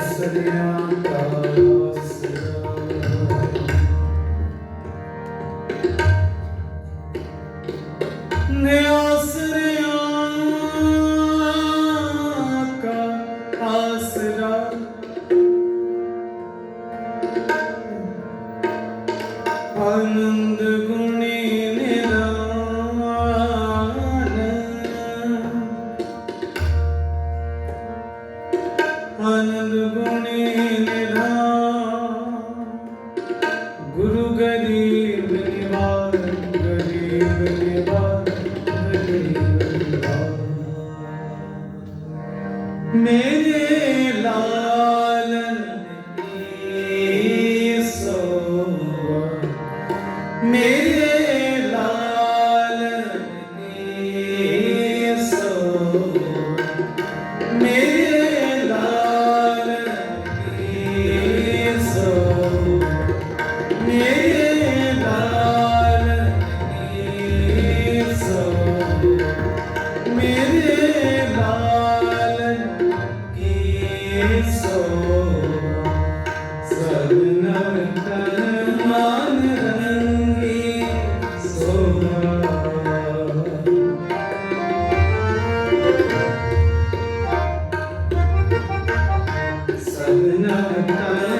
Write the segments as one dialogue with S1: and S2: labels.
S1: ਸਦਿਆਂ ਕਾ the burning. ನನ್ನ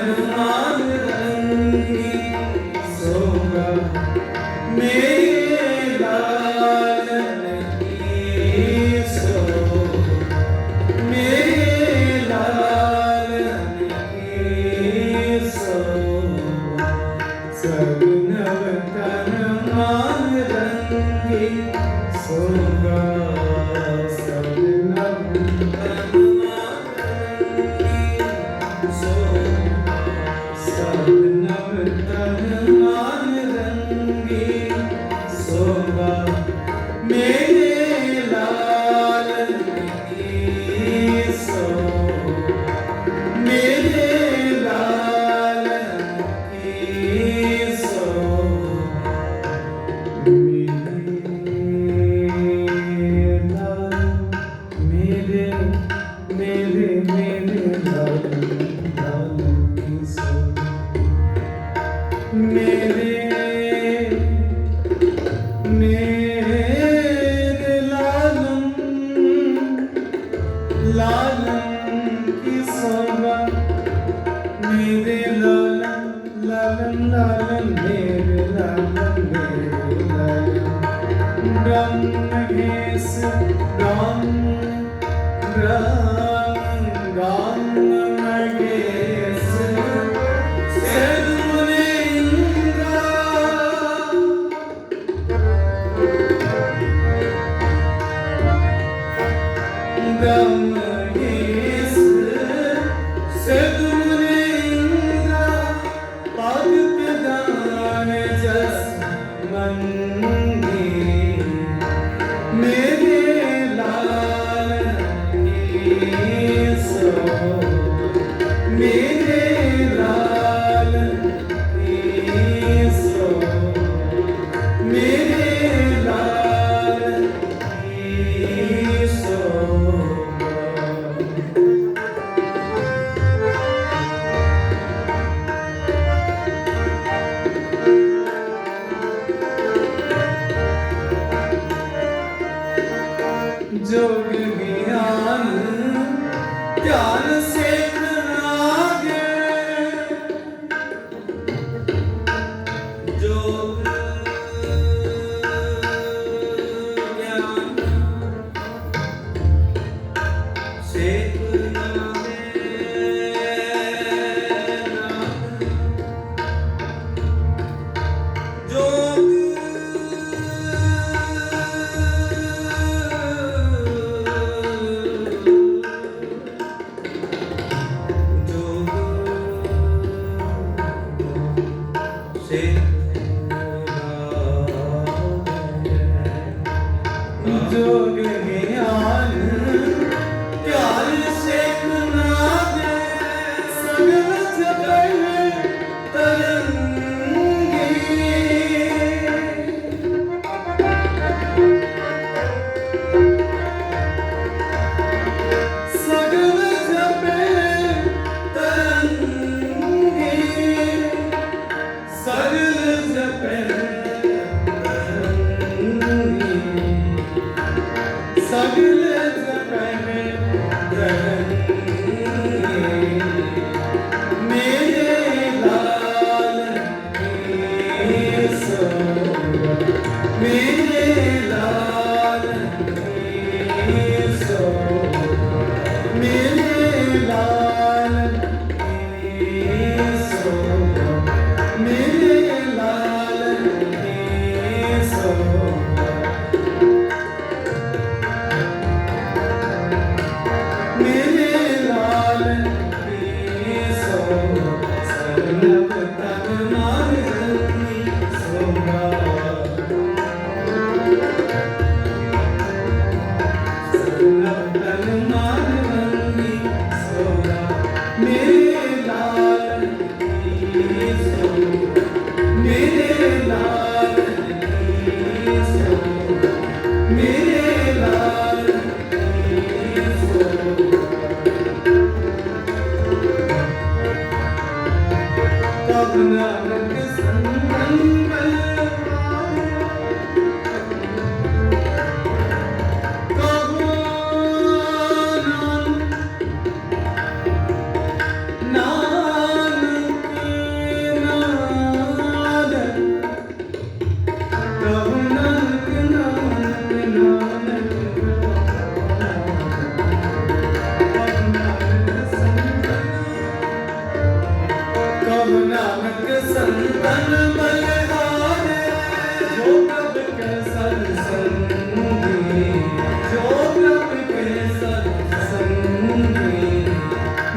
S1: Amen. nascer. stay. love.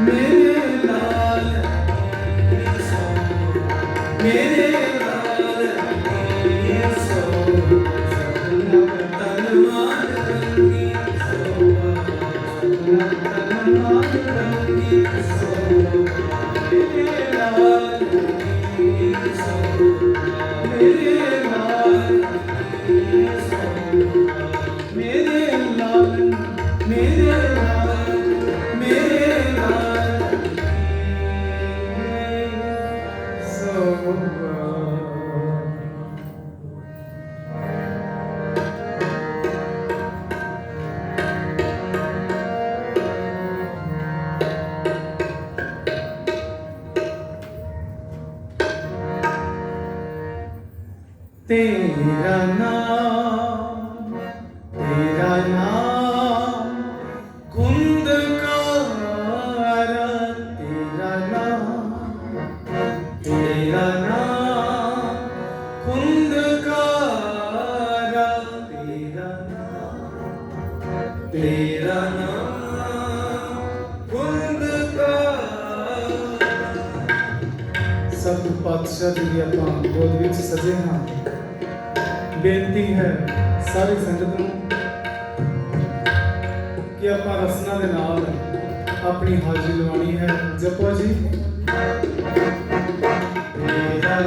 S1: Amen. ਤੇਰਾ ਨਾਮ ਤੇਰਾ ਨਾਮ ਗੁੰਦ ਕਾਰਾ ਤੇਰਾ ਨਾਮ ਤੇਰਾ ਨਾਮ ਗੁੰਦ ਕਾਰਾ ਤੇਰਾ ਨਾਮ ਤੇਰਾ ਨਾਮ ਗੁੰਦ ਕਾਰਾ ਸਭ ਪਾਤਸ਼ਾਹ ਦੀ ਆਪਾਂ ਗੋਦ ਵਿੱਚ ਸਜੇ ਹਾਂ। ਬੇਨਤੀ ਹੈ ਸਾਰੇ ਸੰਗਤ ਨੂੰ ਕਿ ਆਪਾਂ ਰਸਨਾ ਦੇ ਨਾਲ ਆਪਣੀ ਹਾਜ਼ਰੀ ਲਵਾਉਣੀ ਹੈ। ਜਪੋ ਜੀ। ਮੇਰਾ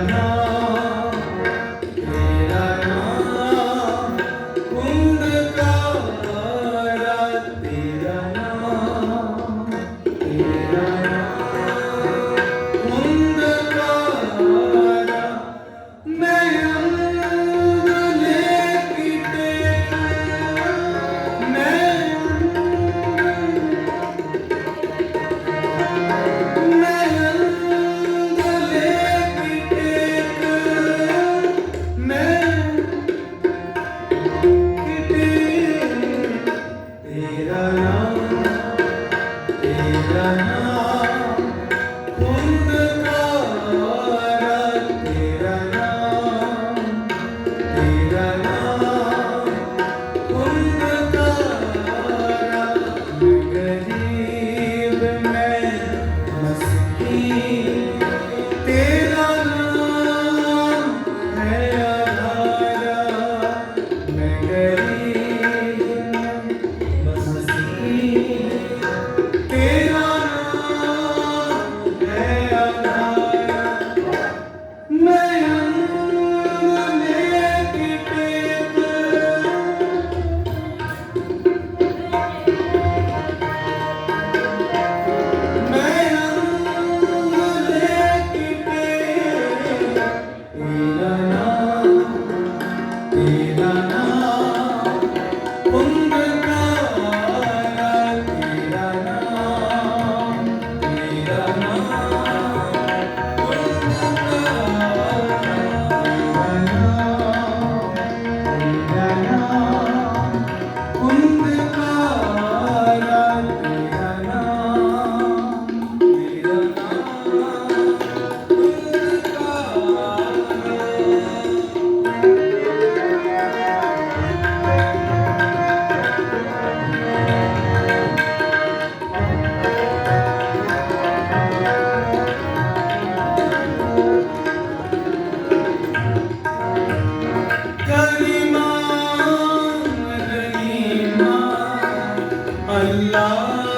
S1: 아.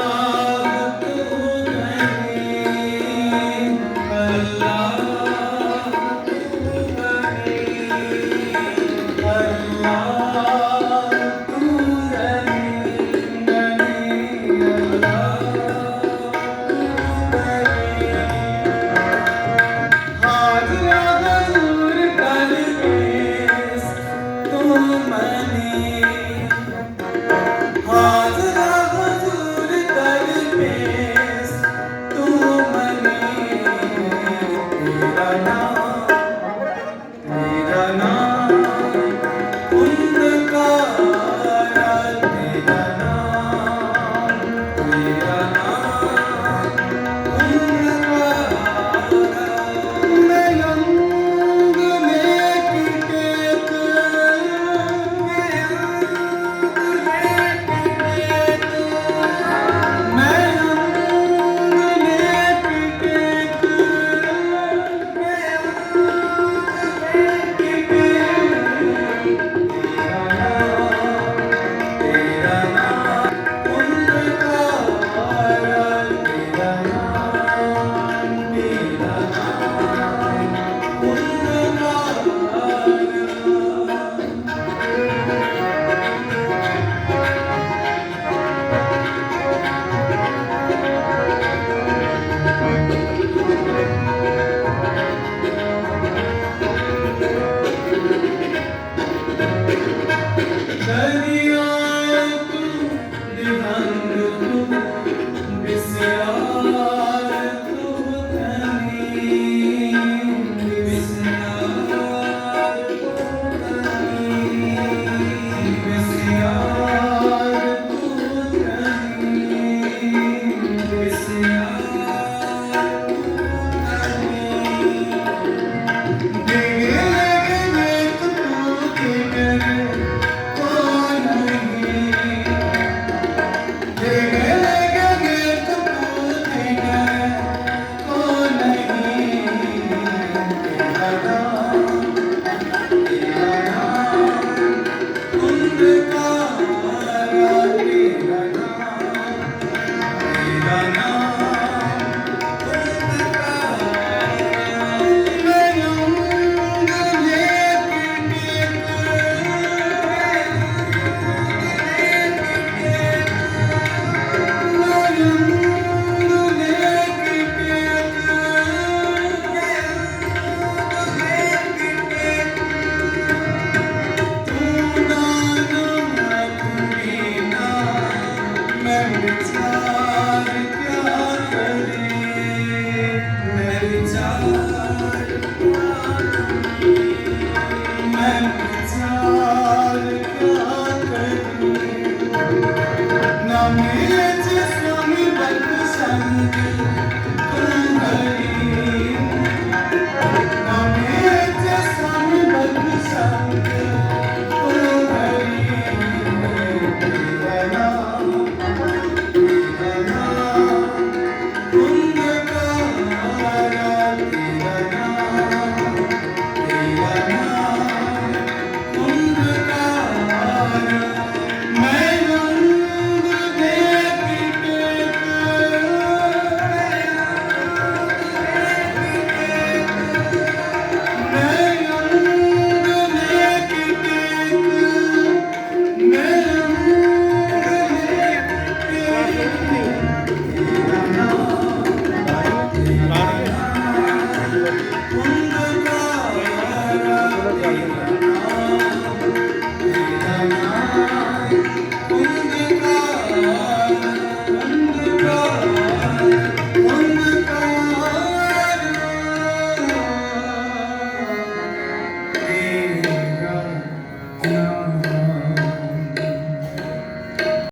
S1: मैं सारे प्यार करें